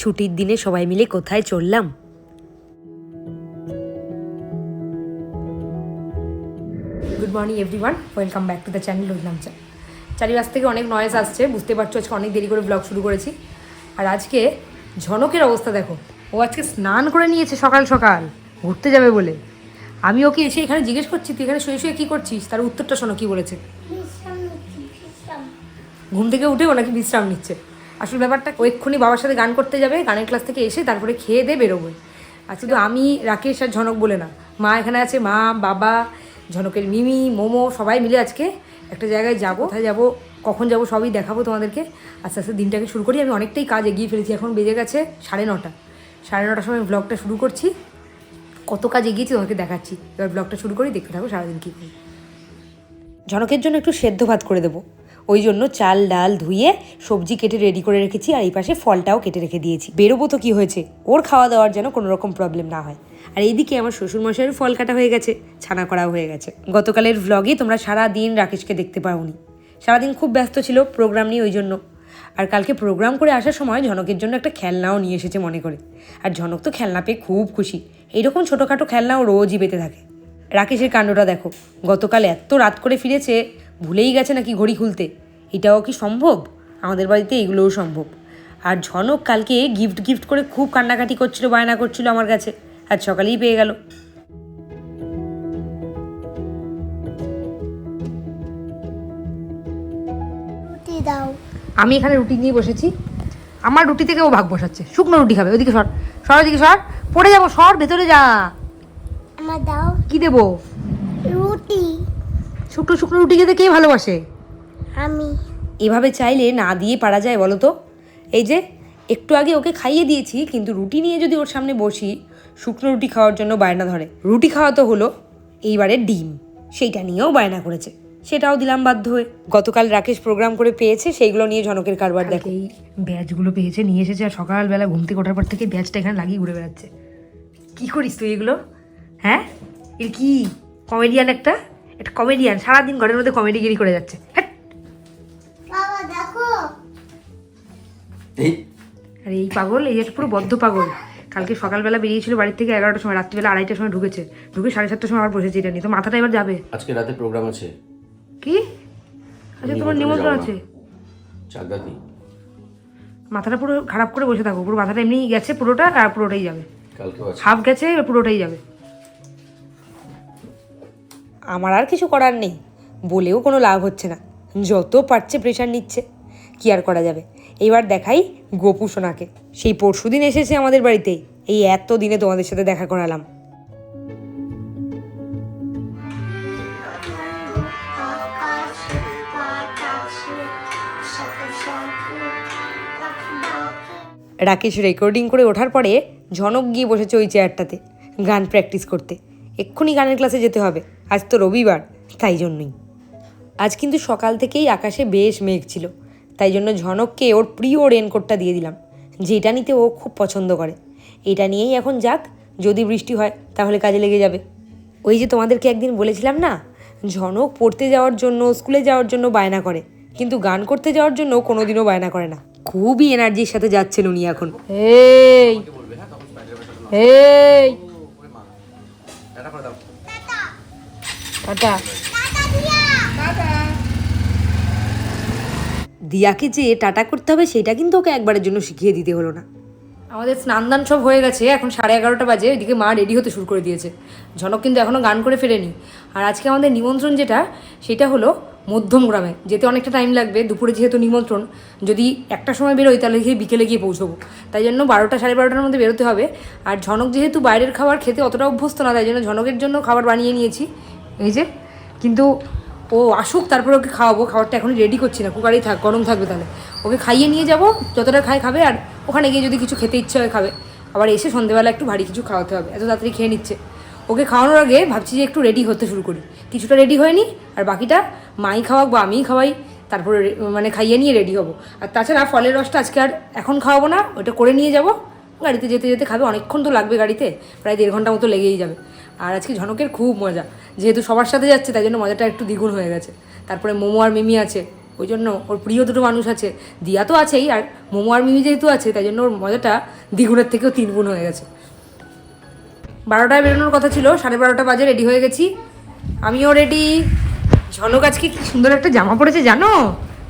ছুটির দিনে সবাই মিলে কোথায় চললাম? Good morning everyone welcome back to the channel রইলাম চা চারিপাশ থেকে অনেক নয়েজ আসছে বুঝতে পারছ আজকে অনেক দেরি করে ব্লগ শুরু করেছি। আর আজকে ঝনকের অবস্থা দেখো। ও আজকে স্নান করে নিয়েছে সকাল সকাল ঘুরতে যাবে বলে। আমি ওকে এসে এখানে জিজ্ঞেস করছি তুই এখানে শুয়ে শুয়ে কী করছিস? তার উত্তরটা শোনো কী বলেছে। ঘুম থেকে উঠেও নাকি বিশ্রাম নিচ্ছে। আসল ব্যাপারটা ও এক্ষুনি বাবার সাথে গান করতে যাবে, গানের ক্লাস থেকে এসে তারপরে খেয়ে দিয়ে বেরোবে। আর শুধু আমি, রাকেশ আর ঝনক বলে না। মা এখানে আছে, মা, বাবা, ঝনকের মিমি, মোমো, সবাই মিলে আজকে একটা জায়গায় যাব। কোথায় যাব, কখন যাব, সবই দেখাবো তোমাদেরকে। আস্তে আস্তে দিনটাকে শুরু করি। আমি অনেকটাই কাজ এগিয়ে ফেলেছি, এখন বেজে গেছে সাড়ে নটা। সাড়ে নটার সময় ব্লগটা শুরু করছি। কত কাজ এগিয়েছি তোমাকে দেখাচ্ছি। এবার ব্লগটা শুরু করি, দেখতে থাকো সারাদিন কী করি। ঝনকের জন্য একটু সেদ্ধ ভাত করে দেবো। ওই জন্য চাল, ডাল ধুয়ে সবজি কেটে রেডি করে রেখেছি আর এই পাশে ফলটাও কেটে রেখে দিয়েছি। বেরোবো তো কী হয়েছে? ওর খাওয়া দাওয়ার যেন কোনো রকম প্রবলেম না হয়। আর এইদিকে আমার শ্বশুরমশাইয়ের ফল কাটা হয়ে গেছে, ছানা করাও হয়ে গেছে। গতকালের ভ্লগে তোমরা সারা দিন রাকেশকে দেখতে পাওনি। সারাদিন খুব ব্যস্ত ছিল প্রোগ্রাম নিয়ে ওই জন্য। আর কালকে প্রোগ্রাম করে আসার সময় ঝনকের জন্য একটা খেলনাও নিয়ে এসেছে মনে করে। আর ঝনক তো খেলনা পেয়ে খুব খুশি। এইরকম ছোটোখাটো খেলনাও রোজই পেতে থাকে। রাকেশের কাণ্ডটা দেখো। গতকাল এত রাত করে ফিরেছে ভুলেই গেছে নাকি ঘড়ি খুলতে? এটাও কি সম্ভব? আমাদের বাড়িতে এগুলোও সম্ভব। আর ঝনক কালকে গিফট গিফট করে খুব কান্নাকাটি করছিল বায়না করছিল আমার কাছে। আজ সকালেই পেয়ে গেল। আমি এখানে রুটি নিয়ে বসেছি। আমার রুটি থেকে ও ভাগ বসাচ্ছে। শুকনো রুটি খাবে। ওদিকে সর। সর ওদিকে সর। পড়ে যাব। সর ভেতরে যা। আমার দাও। কি দেবো? শুকনো শুকনো রুটি খেতে কে ভালোবাসে? আমি। এভাবে চাইলে না দিয়ে পারা যায় বলো তো? এই যে একটু আগে ওকে খাইয়ে দিয়েছি কিন্তু রুটি নিয়ে যদি ওর সামনে বসি শুকনো রুটি খাওয়ার জন্য বায়না ধরে। রুটি খাওয়া তো হলো এইবারে ডিম সেইটা নিয়েও বায়না করেছে। সেটাও দিলাম বাধ্য হয়ে। গতকাল রাকেশ প্রোগ্রাম করে পেয়েছে সেইগুলো নিয়ে ঝনকের কারবার দেখে। এই ব্যাচগুলো পেয়েছে নিয়ে এসেছে আর সকালবেলা ঘুম থেকে ওঠার পর থেকে ব্যাচটা এখানে লাগিয়ে ঘুরে বেড়াচ্ছে। কী করিস তুই এগুলো? হ্যাঁ? এর কি? কমেডিয়ান একটা? একটা কমেডিয়ান সারাদিন ঘরের মধ্যে কমেডিগিরি করে যাচ্ছে। হ্যাঁ এই। আর এই পাগল এই একটা পুরো বদ্ধ পাগল। কালকে সকালবেলা বেরিয়েছিল বাড়ির থেকে এগারোটার সময় রাত্রিবেলা আড়াইটার সময় ঢুকেছে। ঢুকে সাড়ে সাতটার সময় আবার বসেছে এটা নিয়ে। তো মাথাটা এবার যাবে। আজকে রাতে প্রোগ্রাম আছে। কি? আচ্ছা তোমার নিমন্ত্রণ আছে? মাথাটা পুরো খারাপ করে বসে থাকো। পুরো মাথাটা এমনি গেছে পুরোটা আর পুরোটাই যাবে। হাফ গেছে পুরোটাই যাবে। আমার আর কিছু করার নেই। বলেও কোনো লাভ হচ্ছে না। যত পারছে প্রেশার নিচ্ছে। কি আর করা যাবে? এইবার দেখাই গোপু সোনাকে। সেই পরশু দিন এসেছে আমাদের বাড়িতে। এই এত দিনে তোমাদের সাথে দেখা করালাম। রাকেশ রেকর্ডিং করে ওঠার পরে ঝনক গিয়ে বসেছে ওই চেয়ারটাতে গান প্র্যাকটিস করতে। এক্ষুনি গানের ক্লাসে যেতে হবে। আজ তো রবিবার, তাই জন্যই। আজ কিন্তু সকাল থেকেই আকাশে বেশ মেঘ ছিল। তাই জন্য ঝনককে ওর প্রিয় রেনকোটটা দিয়ে দিলাম। যেটা নিতে ও খুব পছন্দ করে। এটা নিয়েই এখন যাক, যদি বৃষ্টি হয়, তাহলে কাজে লেগে যাবে। ওই যে তোমাদেরকে একদিন বলেছিলাম না, ঝনক পড়তে যাওয়ার জন্য, স্কুলে যাওয়ার জন্য বায়না করে। কিন্তু গান করতে যাওয়ার জন্য কোনোদিনও বায়না করে না। খুবই এনার্জির সাথে যাচ্ছেন উনি এখন। এই এই টাটা। দিয়াকে যে টাটা করতে হবে সেটা কিন্তু ওকে একবারের জন্য শিখিয়ে দিতে হলো না। আমাদের স্নান দান সব হয়ে গেছে এখন সাড়ে এগারোটা বাজে ওইদিকে মা রেডি হতে শুরু করে দিয়েছে। ঝনক কিন্তু এখনও গান করে ফেরেনি। আর আজকে আমাদের নিমন্ত্রণ যেটা সেটা হলো মধ্যম গ্রামে যেতে অনেকটা টাইম লাগবে দুপুরে যেহেতু নিমন্ত্রণ যদি একটা সময় বেরোই তাহলে গিয়ে বিকেলে গিয়ে পৌঁছবো। তাই জন্য বারোটা সাড়ে বারোটার মধ্যে বেরোতে হবে। আর ঝনক যেহেতু বাইরের খাবার খেতে অতটা অভ্যস্ত না তাই জন্য ঝনকের জন্য খাবার বানিয়ে নিয়েছি। এই যে, কিন্তু ও আসুক, তারপরে ওকে খাওয়াবো। খাবারটা এখনই রেডি করছি না, কুকারেই থাক, গরম থাকবে তাহলে। ওকে খাইয়ে নিয়ে যাব, যতটা খায় খাবে, আর ওখানে গিয়ে যদি কিছু খেতে ইচ্ছে হয় খাবে। আবার এসে সন্ধেবেলা একটু ভারী কিছু খাওয়াতে হবে, এত তাড়াতাড়ি খেয়ে নিচ্ছে। ওকে খাওয়ানোর আগে ভাবছি যে একটু রেডি হতে শুরু করি। কিছুটা রেডি হয়নি, আর বাকিটা মাই খাওয়াক বা আমিই খাওয়াই, তারপরে মানে খাইয়ে নিয়ে রেডি হব। আর তাছাড়া ফলের রসটা আজকে আর এখন খাওয়াবো না, ওটা করে নিয়ে যাব। গাড়িতে যেতে যেতে খাবে, অনেকক্ষণ তো লাগবে গাড়িতে, প্রায় দেড় ঘণ্টা মতো লেগেই যাবে। আর আজকে ঝনকের খুব মজা। যেহেতু সবার সাথে যাচ্ছে, তাই জন্য মজাটা একটু দ্বিগুণ হয়ে গেছে। তারপরে মোমো আর মিমি আছে, ওই জন্য ওর প্রিয় দুটো মানুষ আছে। দিয়া তো আছেই, আর মোমো আর মিমি যেহেতু আছে, তাই জন্য ওর মজাটা দ্বিগুণের থেকেও তিনগুণ হয়ে গেছে। বারোটায় বেরোনোর কথা ছিল, সাড়ে বারোটা বাজে রেডি হয়ে গেছি। আমিও রেডি ঝনক আজকে কি সুন্দর একটা জামা পড়েছে জানো?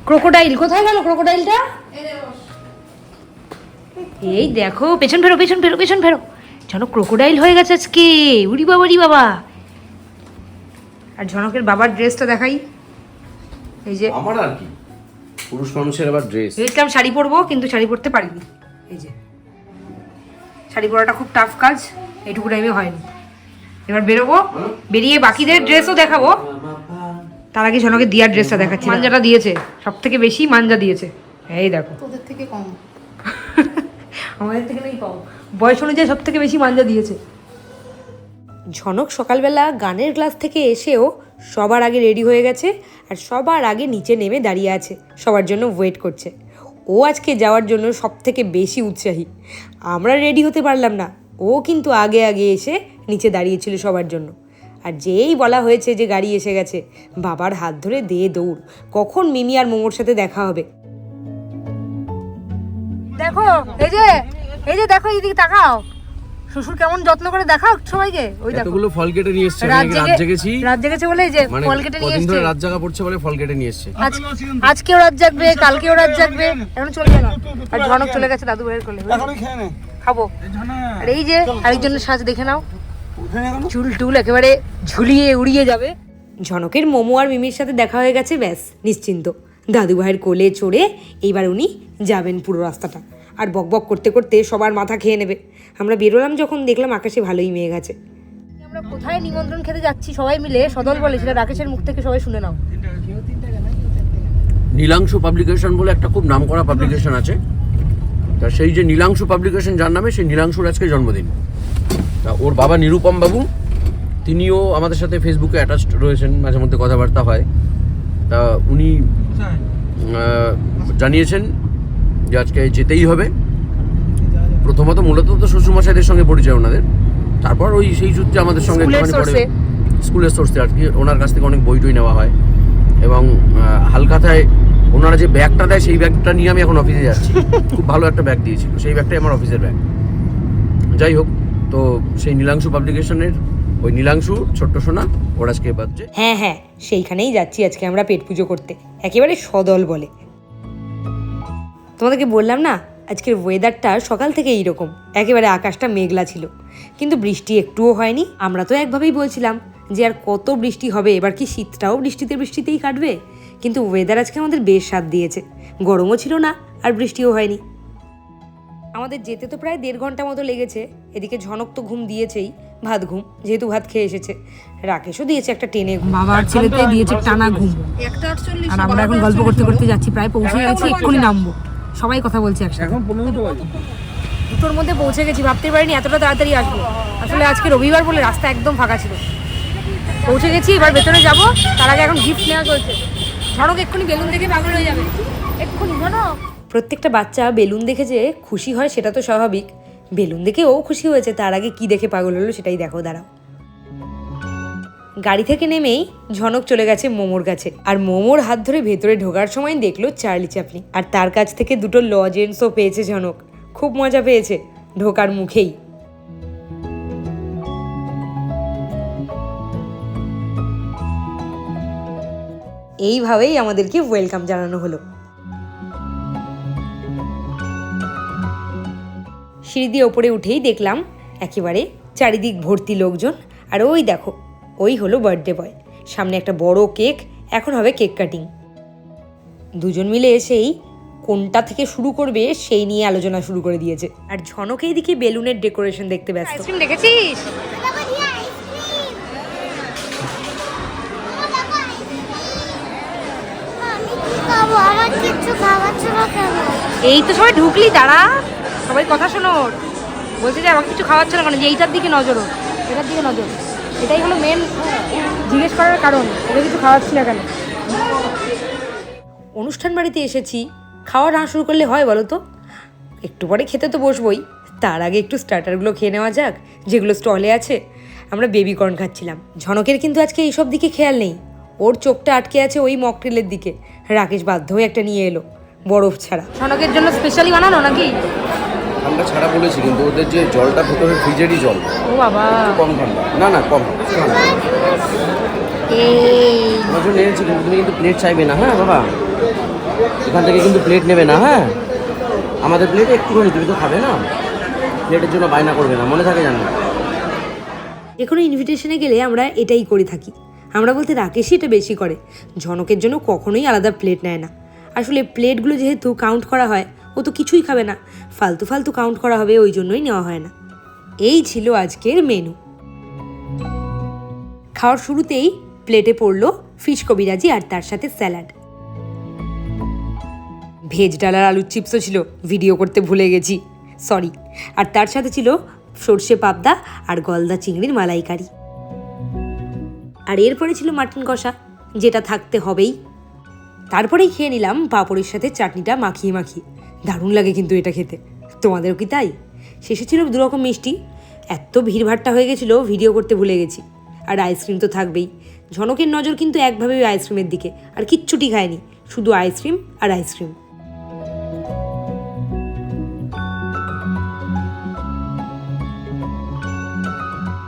ক্রোকোডাইল কোথায় গেল ক্রোকোডাইলটা এই দেখো, পেছন ফেরো পেছন ফেরো পেছন ফেরো। ঝনক ক্রোকোডাইল হয়ে গেছে আজকে। উড়ি বাবা উড়ি বাবা। আর ঝনকের বাবার ড্রেসটা দেখাই। এই যে আমার আর কি? পুরুষ মানুষের আবার ড্রেস ভেবেছিলাম শাড়ি পরবো কিন্তু শাড়ি পরতে পারিনি। এই যে। শাড়ি পরাটা খুব টাফ কাজ এইটুকু টাইমে হয়নি। এবার বেরোবো বেরিয়ে বাকিদের ড্রেসও দেখাবো। তার আগে ঝনকে দিয়ার ড্রেসটা দেখাচ্ছি। মাঞ্জাটা দিয়েছে সব থেকে বেশি মাঞ্জা দিয়েছে। এই দেখো। তোদের থেকে কম। আমাদের থেকে নেই পাও বয়স অনুযায়ী সব থেকে বেশি মাঞ্জা দিয়েছে। ঝনক সকালবেলা গানের ক্লাস থেকে এসেও সবার আগে রেডি হয়ে গেছে আর সবার আগে নিচে নেমে দাঁড়িয়ে আছে সবার জন্য ওয়েট করছে। ও আজকে যাওয়ার জন্য সব থেকে বেশি উৎসাহী। আমরা রেডি হতে পারলাম না ও কিন্তু আগে আগে এসে নিচে দাঁড়িয়েছিল সবার জন্য। আর যেই বলা হয়েছে যে গাড়ি এসে গেছে বাবার হাত ধরে দে দৌড় কখন মিমি আর মোমোর সাথে দেখা হবে? দেখো এই যে এই যে দেখো এইদিকে তাকাও। শ্বশুর কেমন যত্ন করে দেখাও সবাইকে। ওই দেখো। এতগুলো ফল কেটে নিয়ে এসছে রাত জেগেছি। রাত জেগেছে বলে এই যে মানে ফল কেটে নিয়ে এসেছে। রাত জাগা পড়ছে বলে ফল কেটে নিয়ে এসছে। আজ আজকেও রাত জাগবে কালকেও রাত জাগবে এখন চলে না। আর ঝনক চলে গেছে দাদু ভাইয়ের কোলে খাব। আর এই যে আরেকজনের সাজ দেখে নাও। চুল টুল একেবারে ঝুলিয়ে উড়িয়ে যাবে। ঝনকের মোমো আর মিমির সাথে দেখা হয়ে গেছে ব্যাস নিশ্চিন্ত। দাদু ভাইয়ের কোলে চড়ে এইবার উনি যাবেন পুরো রাস্তাটা। আর বকবক করতে করতে সবার মাথা খেয়ে নেবে। আমরা বেরোলাম যখন দেখলাম আকাশে ভালোই মেঘ আছে। আমরা কোথায় নিমন্ত্রণ খেতে যাচ্ছি সবাই মিলে? সদল বলে সেটা রাকেশের মুখ থেকে সবাই শুনে নাও। নীলাংশু পাবলিকেশন বলে একটা খুব নামকরা পাবলিকেশন আছে। তা সেই যে নীলাংশু পাবলিকেশন যার নামে সেই নীলাংশুর আজকে জন্মদিন। তা ওর বাবা নিরুপম বাবু তিনিও আমাদের সাথে ফেসবুকে অ্যাটাচড রয়েছেন মাঝে মধ্যে কথাবার্তা হয়। তা উনি জানিয়েছেন যে আজকে যেতেই হবে। প্রথমত মূলত তো শ্বশুরমশাইদের সঙ্গে পরিচয় ওনাদের। তারপর ওই সেই সূত্রে আমাদের সঙ্গে স্কুলের সোর্সে আর কি ওনার কাছ থেকে অনেক বই টই নেওয়া হয়। এবং আহ, হালখাতায় ওনারা যে ব্যাগটা দেয় সেই ব্যাগটা নিয়ে আমি এখন অফিসে যাচ্ছি। খুব ভালো একটা ব্যাগ দিয়েছিল সেই ব্যাগটাই আমার অফিসের ব্যাগ। যাই হোক তো সেই নীলাংশু পাবলিকেশনের ওই নীলাংশু ছোট্ট সোনা ওর আজকে বাজছে হ্যাঁ হ্যাঁ সেইখানেই যাচ্ছি আজকে আমরা পেট পুজো করতে। একেবারে সদল বলে। তোমাদেরকে বললাম না আজকের ওয়েদারটা সকাল থেকে এইরকম একেবারে আকাশটা মেঘলা ছিল। কিন্তু বৃষ্টি একটুও হয়নি আমরা তো একভাবেই বলছিলাম যে আর কত বৃষ্টি হবে এবার কি শীতটাও বৃষ্টিতে বৃষ্টিতেই কাটবে? কিন্তু ওয়েদার আজকে আমাদের বেশ স্বাদ দিয়েছে। গরমও ছিল না আর বৃষ্টিও হয়নি। আমাদের যেতে তো প্রায় দেড় ঘণ্টা মতো লেগেছে এদিকে ঝনক তো ঘুম দিয়েছেই ভাত ঘুম যেহেতু ভাত খেয়ে এসেছে। রাকেশও দিয়েছে একটা টেনে ঘুম। বাবার ছেলেতে দিয়েছে টানা ঘুম। আর আমরা এখন গল্প করতে করতে যাচ্ছি প্রায় পৌঁছে গেছি এক্ষুনি নামবো। সবাই কথা বলছি একসাথে। এখন পনেরো বাজে। দুটোর মধ্যে পৌঁছে গেছি ভাবতে পারিনি এতটা তাড়াতাড়ি আসব। আসলে আজকে রবিবার বলে রাস্তা একদম ফাঁকা ছিল। পৌঁছে গেছি এবার ভেতরে যাব। তার আগে এখন গিফট নেওয়া চলছে। ঝনক এক্ষুনি বেলুন দেখে পাগল হয়ে যাবে। এক্ষুনি ঝনক প্রত্যেকটা বাচ্চা বেলুন দেখে যে খুশি হয় সেটা তো স্বাভাবিক। বেলুন দেখে ও খুশি হয়েছে তার আগে কি দেখে পাগল হলো সেটাই দেখো দাঁড়াও। গাড়ি থেকে নেমেই ঝনক চলে গেছে মোমোর কাছে। আর মোমোর হাত ধরে ভেতরে ঢোকার সময় দেখল চার্লি চাপলি আর তার কাছ থেকে দুটো লজেন্সও পেয়েছে ঝনক। খুব মজা পেয়েছে ঢোকার মুখেই। এইভাবেই আমাদেরকে ওয়েলকাম জানানো হলো। সিঁড়ি দিয়ে ওপরে উঠেই দেখলাম একেবারে চারিদিক ভর্তি লোকজন। আর ওই দেখো ওই হলো বার্থডে বয় সামনে একটা বড় কেক এখন হবে কেক কাটিং দুজন মিলে এসেই কোনটা থেকে শুরু করবে সেই নিয়ে আলোচনা শুরু করে দিয়েছে। আর ঝনক এইদিকে বেলুনের ডেকোরেশন দেখতে ব্যস্ত। আইসক্রিম দেখেছিস? এই তো সবাই ঢুকলি তারা সবাই কথা শোনো। বলছে যে আমাকে কিছু খাওয়াচ্ছে না কেন? যে এইটার দিকে নজর এটার দিকে নজর এটাই হলো মেন জিজ্ঞেস করার কারণ। ওকে কিছু খাওয়াচ্ছি না কেন? অনুষ্ঠান বাড়িতে এসেছি। খাওয়া না শুরু করলে হয় বলো তো একটু পরে খেতে তো বসবই। তার আগে একটু স্টার্টারগুলো খেয়ে নেওয়া যাক, যেগুলো স্টলে আছে। আমরা বেবি কর্ন খাচ্ছিলাম। ঝনকের কিন্তু আজকে এইসব দিকে খেয়াল নেই। ওর চোখটা আটকে আছে ওই মকটেলের দিকে। রাকেশ বাধ্য হয়ে একটা নিয়ে এলো, বরফ ছাড়া। সনকের জন্য স্পেশালি বানানো নাকি? ঠান্ডা ছাড়া বলেছি কিন্তু ওদের যে জলটা ভেতরে ফ্রিজেরই জল। ও বাবা। কম ঠান্ডা না না কম তোমার জন্য এনেছি কিন্তু তুমি কিন্তু প্লেট চাইবে না হ্যাঁ বাবা? এখান থেকে কিন্তু প্লেট নেবে না হ্যাঁ? আমাদের প্লেটে একটুখানি তুমি তো খাবে না? প্লেটের জন্য বায়না করবে না মনে থাকে জানো যে কোনো ইনভিটেশনে গেলে আমরা এটাই করে থাকি। আমরা বলতে রাকেশই এটা বেশি করে। ঝনকের জন্য কখনোই আলাদা প্লেট নেয় না। আসলে প্লেটগুলো যেহেতু কাউন্ট করা হয় ও তো কিছুই খাবে না। ফালতু ফালতু কাউন্ট করা হবে, ওই জন্যই নেওয়া হয় না। এই ছিল আজকের মেনু খাওয়ার শুরুতেই প্লেটে পড়ল ফিশ কবিরাজি আর তার সাথে স্যালাড ভেজ ডাল আর আলুর চিপসও ছিল ভিডিও করতে ভুলে গেছি। সরি আর তার সাথে ছিল সর্ষে পাবদা আর গলদা চিংড়ির মালাইকারি। আর এরপরে ছিল মাটন কষা, যেটা থাকতে হবেই। তারপরেই খেয়ে নিলাম পাঁপড়ের সাথে চাটনিটা মাখিয়ে মাখিয়ে। দারুণ লাগে কিন্তু এটা খেতে। তোমাদেরও কি তাই? শেষে ছিল দুরকম মিষ্টি। এত ভিড়ভাট্টা হয়ে গেছিল, ভিডিও করতে ভুলে গেছি। আর আইসক্রিম তো থাকবেই। ঝনকের নজর কিন্তু একভাবে আইসক্রিমের দিকে। আর কিচ্ছুটি খায়নি, শুধু আইসক্রিম আর আইসক্রিম।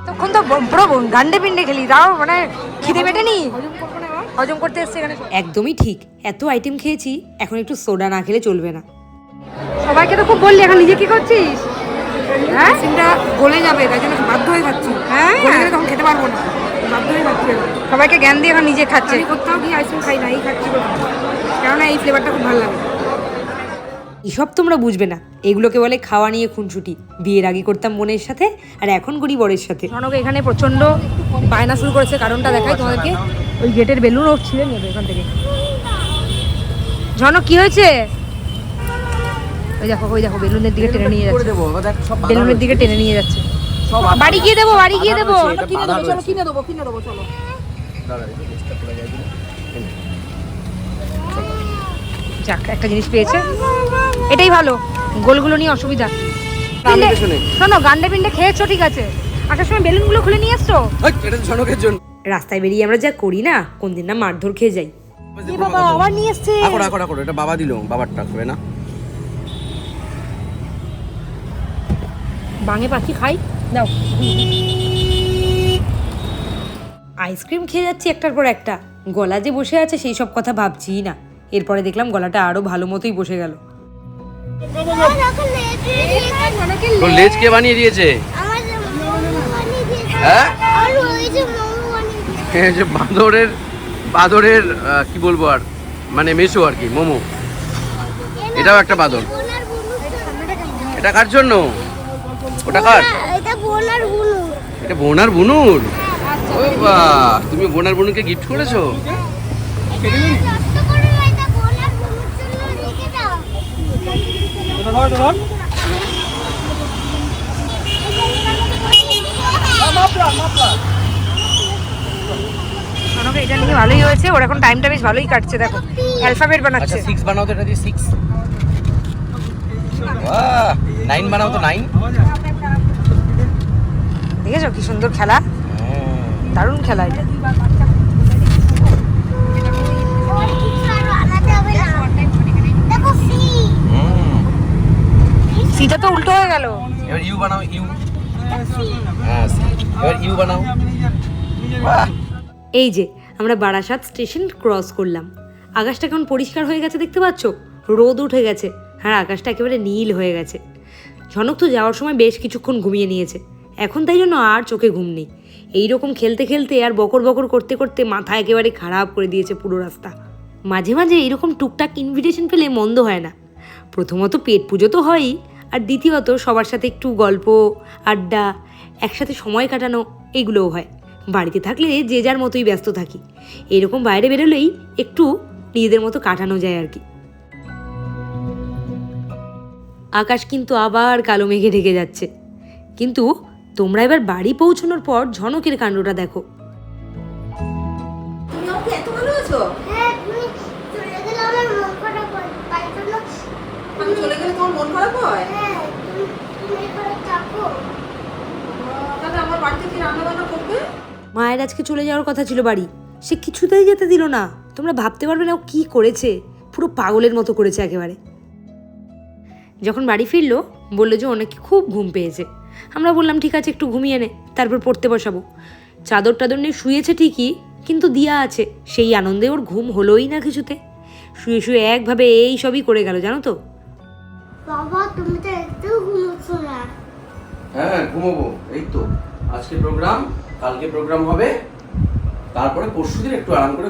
তখন তো পুরো গান্ডে পিন্ডে খেলি, তাও মানে খিদে মেটেনি হজম করতে এসছে এখানে একদমই ঠিক। এত আইটেম খেয়েছি এখন একটু সোডা না খেলে চলবে না। সবাইকে তো খুব বললি এখন নিজে কি করছিস? হ্যাঁ? সিমটা গলে যাবে তাই জন্য বাধ্য হয়ে যাচ্ছি হ্যাঁ? তখন খেতে পারব না। বাধ্য হয়ে খাচ্ছি সবাইকে জ্ঞান দিয়ে এখন নিজে খাচ্ছে। আমি কোথাও গিয়ে আইসক্রিম খাই না এই খাচ্ছি কেননা এই ফ্লেভারটা খুব ভালো লাগে। এসব তোমরা বুঝবে না। এগুলোকে বলে খাওয়া নিয়ে খুনসুটি। বিয়ের আগে করতাম বোনের সাথে আর এখন করি বরের সাথে। জনক এখানে প্রচণ্ড বায়না শুরু করেছে কারণটা দেখাই তোমাদেরকে। ওই গেটের বেলুন ও ছিঁড়ে নেবে এখান থেকে। জনক কি হয়েছে? ওই দেখো ওই দেখো বেলুনের দিকে টেনে নিয়ে যাচ্ছে। বেলুনের দিকে টেনে নিয়ে যাচ্ছে। বাড়ি গিয়ে দেবো বাড়ি গিয়ে দেবো। কিনে দেবো চলো। কিনে দেবো কিনে দেবো চলো যাক একটা জিনিস পেয়েছে। এটাই ভালো। গোলগুলো নিয়ে অসুবিধা। শোনো গান্ডে পিন্ডে খেয়েছো ঠিক আছে। আসার সময় বেলুনগুলো খুলে নিয়ে এসছো? রাস্তায় বেরিয়ে আমরা যা করি না কোন দিন না মারধর খেয়ে যাই। বাবা আবার নিয়ে এসছে। আকো রাখো রাখো এটা বাবা দিল বাবারটা হবে না। বাঙে পাখি খাই। দাও। আইসক্রিম খেয়ে যাচ্ছি একটার পর একটা। গলা যে বসে আছে সেই সব কথা ভাবছি না। এরপরে দেখলাম গলাটা আরও ভালো মতোই বসে গেল। তো লেজ কে বানিয়ে দিয়েছে? হ্যাঁ? আর যে মোমো বানিয়ে দিয়েছে এই যে বাঁদরের বাঁদরের কি বলব আর? মানে মেসো আর কি মোমো। এটাও একটা বাঁদর। এটা কার জন্য? ওটা কার? এটা বোনার বুনু। বুনুর? ও বা তুমি বোনার বুনুকে গিফট করেছ কষ্ট করে না, এটা বোনার বুনুর জন্য রেখে দাও এটা নিয়ে ভালোই হয়েছে। ওর এখন টাইমটা বেশ ভালোই কাটছে দেখো। অ্যালফাবেট আচ্ছা বানাচ্ছে সিক্স বানাও তো এটা দিয়ে সিক্স নাইন বানাও তো নাইন দেখেছ কি সুন্দর খেলা? দারুণ খেলা এটা ওর কিছু আর বানাতে হবে না দেখো সি সিটা তো উল্টো হয়ে গেল। এবার ইউ বানাও ইউ। হ্যাঁ। এবার ইউ বানাও। এই যে আমরা বারাসাত স্টেশন ক্রস করলাম। আকাশটা কেমন পরিষ্কার হয়ে গেছে দেখতে পাচ্ছ? রোদ উঠে গেছে আর আকাশটা একেবারে নীল হয়ে গেছে। ঝনক তো যাওয়ার সময় বেশ কিছুক্ষণ ঘুমিয়ে নিয়েছে। এখন তাই জন্য আর চোখে ঘুম নেই। এই রকম খেলতে খেলতে আর বকর বকর করতে করতে মাথা একেবারে খারাপ করে দিয়েছে পুরো রাস্তা। মাঝে মাঝে এরকম টুকটাক ইনভিটেশন পেলে মন্দ হয় না। প্রথমত পেট পুজো তো হয়ই। আর দ্বিতীয়ত সবার সাথে একটু গল্প, আড্ডা, একসাথে সময় কাটানো, এগুলোও হয়। বাড়িতে থাকলে যে যার মতোই ব্যস্ত থাকি। এরকম বাইরে বেরোলেই একটু নিজেদের মতো কাটানো যায় আর কি। আকাশ কিন্তু আবার কালো মেঘে ঢেকে যাচ্ছে। কিন্তু তোমরা এবার বাড়ি পৌঁছানোর পর ঝনকের কাণ্ডটা দেখো। তুমি চলে গেলে আমার মন খারাপ হয় তাই জন্য আমি চলে গেলে তোমার মন খারাপ হয়? হ্যাঁ তুমি তুমি এখানে থাকো। তাহলে আমার বাড়িতে কি রান্না বান্না করবে? মায়ের আজকে চলে যাওয়ার কথা ছিল বাড়ি। সে কিছুতেই যেতে দিল না। তোমরা ভাবতে পারবে না ও কী করেছে। পুরো পাগলের মতো করেছে একেবারে। যখন বাড়ি ফিরলো বলল যে অনেক খুব ঘুম পেয়েছে। আমরা বললাম ঠিক আছে একটু ঘুমিয়ে নে তারপর পড়তে বসাবো। চাদর টাদর নিয়ে শুয়েছে ঠিকই কিন্তু দিয়া আছে। সেই আনন্দে ওর ঘুম হলোই না কিছুতে। শুয়ে শুয়ে একভাবে এই সবই করে গেল জানো তো? হ্যাঁ ঘুমাবো। এই তো। আজকে প্রোগ্রাম কালকে প্রোগ্রাম হবে। তারপরে পরশু দিন একটু আরাম করে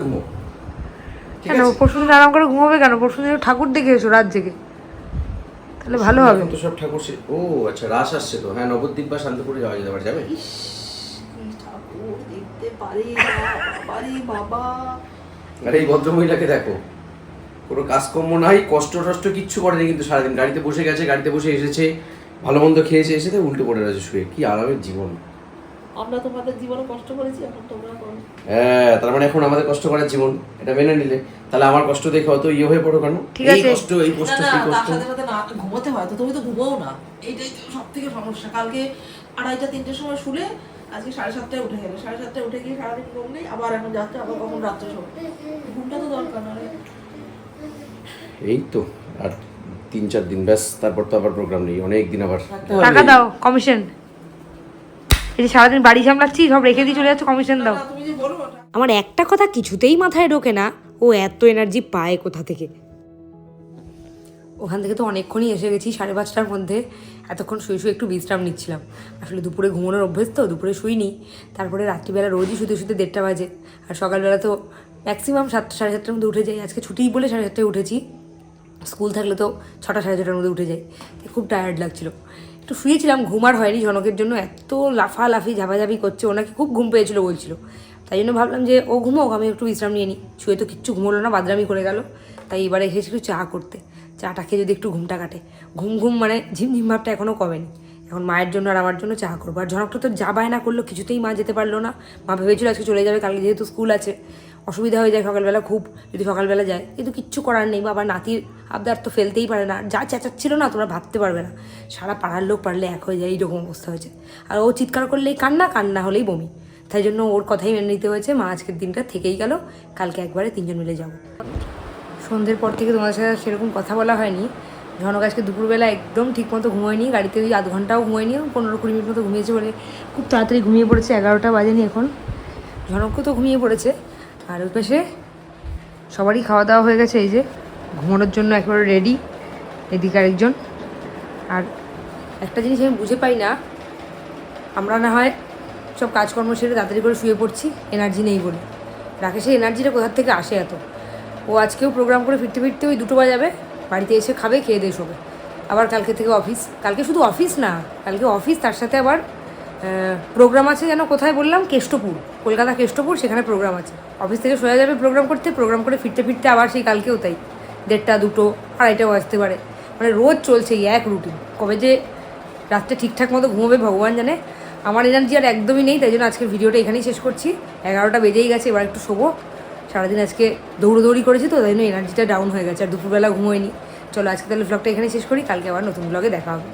ঠিক কেন? আছে? পরশু দিন আরাম করে ঘুমাবে কেন? পরশু দিন ঠাকুর দেখে এসো রাত জেগে। তাহলে ভালো হবে। তো সব ঠাকুর ও আচ্ছা রাস আসছে তো। হ্যাঁ নবদ্বীপ বা শান্তিপুরে যাওয়া যেতে পারে। যাবে? ঠাকুর দেখতে পারি পারি বাবা। আরে এই ভদ্রমহিলাকে দেখো। কোনো কাজকর্ম নাই কষ্ট টষ্ট কিচ্ছু করেনি কিন্তু সারাদিন। গাড়িতে বসে গেছে গাড়িতে বসে এসেছে। ভালো মন্দ খেয়েছে এসে উল্টো পড়ে রয়েছে শুয়ে। কি আরামের জীবন। আমরা তোমাদের জীবনে কষ্ট করেছি এখন তোমরা করো। হ্যাঁ তার মানে এখন আমাদের কষ্ট করার জীবন এটা মেনে নিলে। তাহলে আমার কষ্ট দেখে অত ইয়ে হয়ে পড়ো কেন? এই কষ্ট এই কষ্ট না না সেই কষ্ট। সাথে সাথে না ঘুমোতে হয় তো তুমি তো ঘুমাও না। এইটাই তো সব থেকে সমস্যা। কালকে আড়াইটা তিনটের সময় শুলে আজকে সাড়ে সাতটায় উঠে গেলে। সাড়ে সাতটায় উঠে গিয়ে সারাদিন ঘুম নেই আবার এখন যাচ্ছে আবার কখন রাত্রে শোবে। ঘুমটা তো দরকার না রে। এই তো আর তিন চার দিন ব্যাস তারপর তো আবার প্রোগ্রাম নেই অনেক দিন আবার টাকা দাও কমিশন এই যে সারাদিন বাড়ি সামলাচ্ছি সব রেখে দিয়ে চলে যাচ্ছে কমিশন দাও। না, তুমি যে বলো ওটা। আমার একটা কথা কিছুতেই মাথায় ঢোকে না ও এত এনার্জি পায় কোথা থেকে? ওখান থেকে তো অনেকক্ষণই এসে গেছি সাড়ে পাঁচটার মধ্যে। এতক্ষণ শুয়ে শুয়ে একটু বিশ্রাম নিচ্ছিলাম। আসলে দুপুরে ঘুমানোর অভ্যেস তো দুপুরে শুইনি। তারপরে রাত্রিবেলা রোজই শুতে শুতে দেড়টা বাজে। আর সকালবেলা তো ম্যাক্সিমাম সাতটা সাড়ে সাতটার মধ্যে উঠে যাই। আজকে ছুটিই বলে সাড়ে সাতটায় উঠেছি। স্কুল থাকলে তো ছটা সাড়ে ছটার মধ্যে উঠে যাই খুব টায়ার্ড লাগছিল। একটু শুয়েছিলাম, ঘুম আর হয়নি জনকের জন্য। এত লাফালাফি, ঝাপাঝাপি করছে। ওনাকে খুব ঘুম পেয়েছিল বলছিল। তাই জন্য ভাবলাম যে, ও ঘুমোক, আমি একটু বিশ্রাম নিয়ে নিই। শুয়ে তো কিচ্ছু ঘুমোলো না, বাদরামি করে গেল। তাই এবারে এসেছি একটু চা করতে। চাটা খেয়ে যদি একটু ঘুমটা কাটে। ঘুম ঘুম মানে ঝিমঝিম ভাবটা এখনও কমেনি। এখন মায়ের জন্য আর আমার জন্য চা করব। আর ঝনকটা তো যাবায় না করল, কিছুতেই মা যেতে পারল না। মা ভেবেছিল আজকে চলে যাবে, কালকে যেহেতু স্কুল আছে। অসুবিধা হয়ে যায় সকালবেলা খুব, যদি সকালবেলা যায়। কিন্তু কিচ্ছু করার নেই, বাবা নাতির আবদার তো ফেলতেই পারে না। যা চেঁচাচ্ছিল না, তোমরা ভাবতে পারবে না। সারা পাড়ার লোক পারলে এক হয়ে যায়, এইরকম অবস্থা হয়েছে। আর ও চিৎকার করলেই কান্না কান্না হলেই বমি। তাই জন্য ওর কথাই মেনে নিতে হয়েছে, মা আজকের দিনটা থেকেই গেল, কালকে একবারে তিনজন মিলে যাব। সন্ধ্যের পর থেকে তোমাদের সাথে সেরকম কথা বলা হয়নি। ঝনক আজকে দুপুরবেলা একদম ঠিকমতো ঘুমোয়নি, গাড়িতে ওই আধ ঘন্টাও ঘুমোয়নি পনেরো কুড়ি মিনিট মতো ঘুমিয়েছে বলে খুব তাড়াতাড়ি ঘুমিয়ে পড়েছে, এগারোটা বাজেনি এখন। ঝনকও তো ঘুমিয়ে পড়েছে। আর ওই পাশে সবারই খাওয়া দাওয়া হয়ে গেছে, এই যে ঘুমানোর জন্য একেবারে রেডি এদিকে আরেকজন। আর একটা জিনিস আমি বুঝে পাই না, আমরা না হয় সব কাজকর্ম সেরে তাড়াতাড়ি করে শুয়ে পড়ছি এনার্জি নেই বলে। রাকেশের এনার্জিটা কোথার থেকে আসে এত? ও আজকেও প্রোগ্রাম করে ফিরতে ফিরতে ওই দুটো বাজাবে, বাড়িতে এসে খাবে, খেয়ে দিয়ে শোবে। আবার কালকে থেকে অফিস কালকে শুধু অফিস না, কালকে অফিস তার সাথে আবার প্রোগ্রাম আছে যেন কোথায় বললাম? কেষ্টপুর। কলকাতা কেষ্টপুর, সেখানে প্রোগ্রাম আছে। অফিস থেকে সোজা যাবে প্রোগ্রাম করতে প্রোগ্রাম করে ফিরতে ফিরতে আবার সেই কালকেও তাই। দেড়টা, দুটো, আড়াইটাও আসতে পারে। মানে রোজ চলছে এই এক রুটিন কবে যে রাত্রে ঠিকঠাক মতো ঘুমোবে ভগবান জানে। আমার এনার্জি আর একদমই নেই, তাই জন্য আজকের ভিডিওটা এখানেই শেষ করছি। এগারোটা বেজেই গেছে, এবার একটু শোবো। সারাদিন আজকে দৌড়োদৌড়ি করেছি তো, তাই জন্য এনার্জিটা ডাউন হয়ে গেছে, আর দুপুরবেলা ঘুমোয়নি। চলো আজকে তাহলে ব্লগটা এখানেই শেষ করি, কালকে আবার নতুন ব্লগে দেখা হবে।